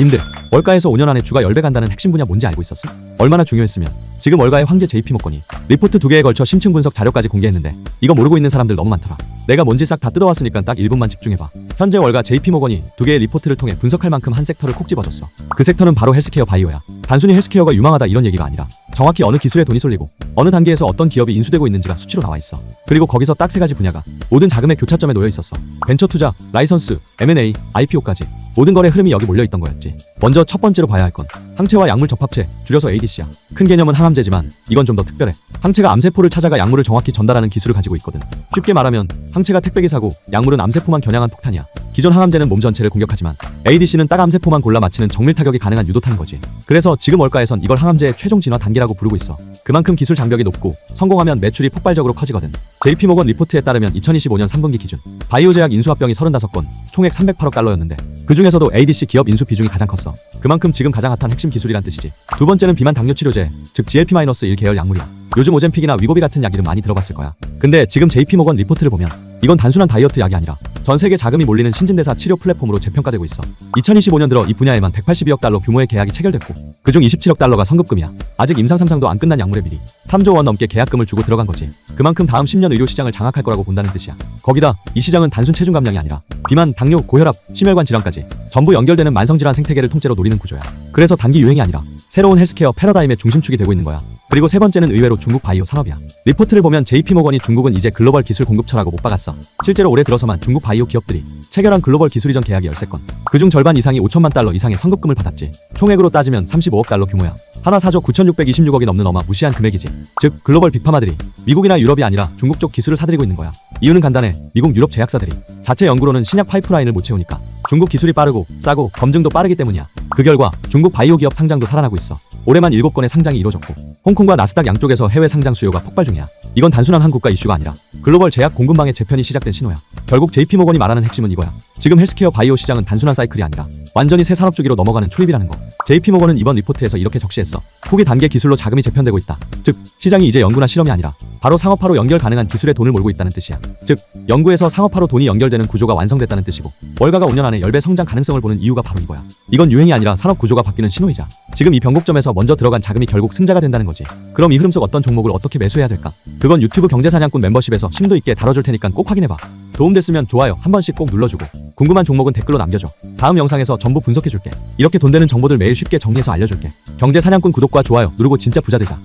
님들 월가에서 5년 안에 주가 10배 간다는 핵심 분야 뭔지 알고 있었어? 얼마나 중요했으면? 지금 월가의 황제 JP 먹거니. 리포트 두 개에 걸쳐 심층 분석 자료까지 공개했는데 이거 모르고 있는 사람들 너무 많더라. 내가 뭔지 싹 다 뜯어왔으니까 딱 1분만 집중해봐. 현재 월가 JP 모건이 두 개의 리포트를 통해 분석할 만큼 한 섹터를 콕 집어줬어. 그 섹터는 바로 헬스케어 바이오야. 단순히 헬스케어가 유망하다 이런 얘기가 아니라 정확히 어느 기술에 돈이 쏠리고 어느 단계에서 어떤 기업이 인수되고 있는지가 수치로 나와 있어. 그리고 거기서 딱 세 가지 분야가 모든 자금의 교차점에 놓여 있었어. 벤처 투자, 라이선스, M&A, IPO까지 모든 거래 흐름이 여기 몰려 있던 거였지. 먼저 첫 번째로 봐야 할 건 항체와 약물 접합체, 줄여서 ADC야. 큰 개념은 항암제지만 이건 좀 더 특별해. 항체가 암세포를 찾아가 약물을 정확히 전달하는 기술을 가지고 있거든. 쉽게 말하면 항체가 택배기 사고 약물은 암세포만 겨냥한 폭탄이야. 기존 항암제는 몸 전체를 공격하지만 ADC는 딱 암세포만 골라 맞히는 정밀 타격이 가능한 유도탄 거지. 그래서 지금 월가에선 이걸 항암제의 최종 진화 단계라고 부르고 있어. 그만큼 기술 장벽이 높고 성공하면 매출이 폭발적으로 커지거든. JP 모건 리포트에 따르면 2025년 3분기 기준 바이오 제약 인수 합병이 35건, 총액 308억 달러였는데 그 중에서도 ADC 기업 인수 비중이 가장 컸어. 그만큼 지금 가장 핫한 핵심 기술이란 뜻이지. 두 번째는 비만 당뇨 치료제, 즉 GLP-1 계열 약물이야. 요즘 오젠픽이나 위고비 같은 약 이름 많이 들어봤을 거야. 근데 지금 JP 모건 리포트를 보면 이건 단순한 다이어트 약이 아니라 전 세계 자금이 몰리는 신진대사 치료 플랫폼으로 재평가되고 있어. 2025년 들어 이 분야에만 182억 달러 규모의 계약이 체결됐고 그중 27억 달러가 성급금이야. 아직 임상 3상도 안 끝난 약물에 미리 3조 원 넘게 계약금을 주고 들어간 거지. 그만큼 다음 10년 의료 시장을 장악할 거라고 본다는 뜻이야. 거기다 이 시장은 단순 체중 감량이 아니라 비만, 당뇨, 고혈압, 심혈관 질환까지 전부 연결되는 만성 질환 생태계를 통째로 노리는 구조야. 그래서 단기 유행이 아니라 새로운 헬스케어 패러다임의 중심축이 되고 있는 거야. 그리고 세 번째는 의외로 중국 바이오 산업이야. 리포트를 보면 JP모건이 중국은 이제 글로벌 기술 공급처라고 못 박았어. 실제로 올해 들어서만 중국 바이오 기업들이 체결한 글로벌 기술 이전 계약이 13건. 그중 절반 이상이 5천만 달러 이상의 성급금을 받았지. 총액으로 따지면 35억 달러 규모야. 하나 4조 9,626억이 넘는 어마 무시한 금액이지. 즉 글로벌 빅파마들이 미국이나 유럽이 아니라 중국 쪽 기술을 사들이고 있는 거야. 이유는 간단해. 미국, 유럽 제약사들이 자체 연구로는 신약 파이프라인을 못 채우니까 중국 기술이 빠르고 싸고 검증도 빠르기 때문이야. 그 결과 중국 바이오 기업 상장도 살아나고 있어. 올해만 7건의 상장이 이뤄졌고 홍콩과 나스닥 양쪽에서 해외 상장 수요가 폭발 중이야. 이건 단순한 한 국가 이슈가 아니라 글로벌 제약 공급망의 재편이 시작된 신호야. 결국 JP모건이 말하는 핵심은 이거야. 지금 헬스케어 바이오 시장은 단순한 사이클이 아니라 완전히 새 산업 주기로 넘어가는 초입이라는 거. JP모건은 이번 리포트에서 이렇게 적시했어. 후기 단계 기술로 자금이 재편되고 있다. 즉 시장이 이제 연구나 실험이 아니라 바로 상업화로 연결 가능한 기술에 돈을 몰고 있다는 뜻이야. 즉 연구에서 상업화로 돈이 연결되는 구조가 완성됐다는 뜻이고 월가가 5년 안에 10배 성장 가능성을 보는 이유가 바로 이거야. 이건 유행이 아니라 산업 구조가 바뀌는 신호이자 지금 이 변곡점에서 먼저 들어간 자금이 결국 승자가 된다는 거지. 그럼 이 흐름 속 어떤 종목을 어떻게 매수해야 될까? 그건 유튜브 경제사냥꾼 멤버십에서 심도 있게 다뤄줄 테니까 꼭 확인해봐. 도움됐으면 좋아요 한 번씩 꼭 눌러주고 궁금한 종목은 댓글로 남겨줘. 다음 영상에서 전부 분석해줄게. 이렇게 돈 되는 정보들 매일 쉽게 정리해서 알려줄게. 경제 사냥꾼 구독과 좋아요 누르고 진짜 부자 되자.